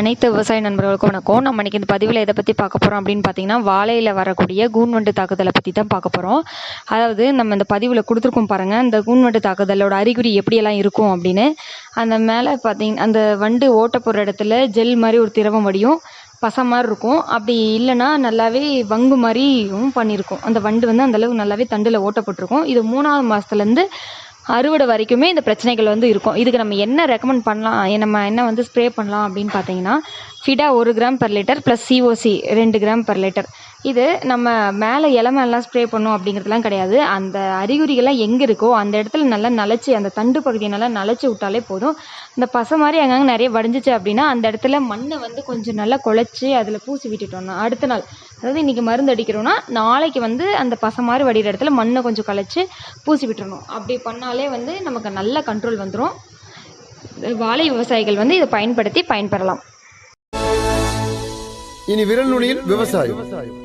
அனைத்து விவசாய நண்பர்களுக்கும் வணக்கம். நம்ம இன்னைக்கு இந்த பதிவில் எதை பற்றி பார்க்க போகிறோம் அப்படின்னு பார்த்தீங்கன்னா வாழையில் வரக்கூடிய கூன்வண்டு தாக்குதலை பற்றி தான் பார்க்க போகிறோம் அதாவது நம்ம இந்த பதிவில் கொடுத்துருக்கோம் பாருங்கள் இந்த கூன்வண்டு தாக்குதலோட அறிகுறி எப்படியெல்லாம் இருக்கும் அப்படின்னு. அந்த மேலே பார்த்தீங்க அந்த வண்டு ஓட்ட போகிற இடத்துல ஜெல் மாதிரி ஒரு திரவம் வடியும் பசை மாதிரி இருக்கும். அப்படி இல்லைன்னா நல்லாவே வங்கு மாதிரியும் பண்ணியிருக்கும். அந்த வண்டு வந்து அந்தளவுக்கு நல்லாவே தண்டில் ஓட்டப்பட்டிருக்கும். இது மூணாவது மாதத்துலேருந்து அறுவடை வரைக்குமே இந்த பிரச்சனைகள் வந்து இருக்கும். இதுக்கு நம்ம என்ன ரெக்கமெண்ட் பண்ணலாம்? நம்ம என்ன வந்து ஸ்ப்ரே பண்ணலாம் அப்படின்னு பார்த்தீங்கன்னா ஃபிடா ஒரு gram per litre plus COC ரெண்டு கிராம் பெர் லிட்டர் இது நம்ம மேலே இலமெல்லாம் ஸ்ப்ரே பண்ணோம் அப்படிங்கிறதுலாம் கிடையாது. அந்த அறிகுறிகள்லாம் எங்கே இருக்கோ அந்த இடத்துல நல்லா நனைச்சி அந்த தண்டு பகுதியை நல்லா நனைச்சி விட்டாலே போதும். இந்த பசை மாதிரி அங்கங்கே நிறைய வடிஞ்சிச்சு அப்படின்னா அந்த இடத்துல மண்ணை வந்து கொஞ்சம் நல்லா குழச்சி அதில் பூசி விட்டுட்டோம்னா அடுத்த நாள் அதாவது இன்றைக்கி மருந்து அடிக்கிறோன்னா நாளைக்கு வந்து அந்த பசை மாதிரி வடிகிற இடத்துல மண்ணை கொஞ்சம் கலைச்சி பூசி விட்டுறணும். அப்படி பண்ணாலே வந்து நமக்கு நல்ல கண்ட்ரோல் வந்துடும் வாழை விவசாயிகள் வந்து இதை பயன்படுத்தி பயன்பெறலாம். இனி விரல் நுனியில் விவசாயம்.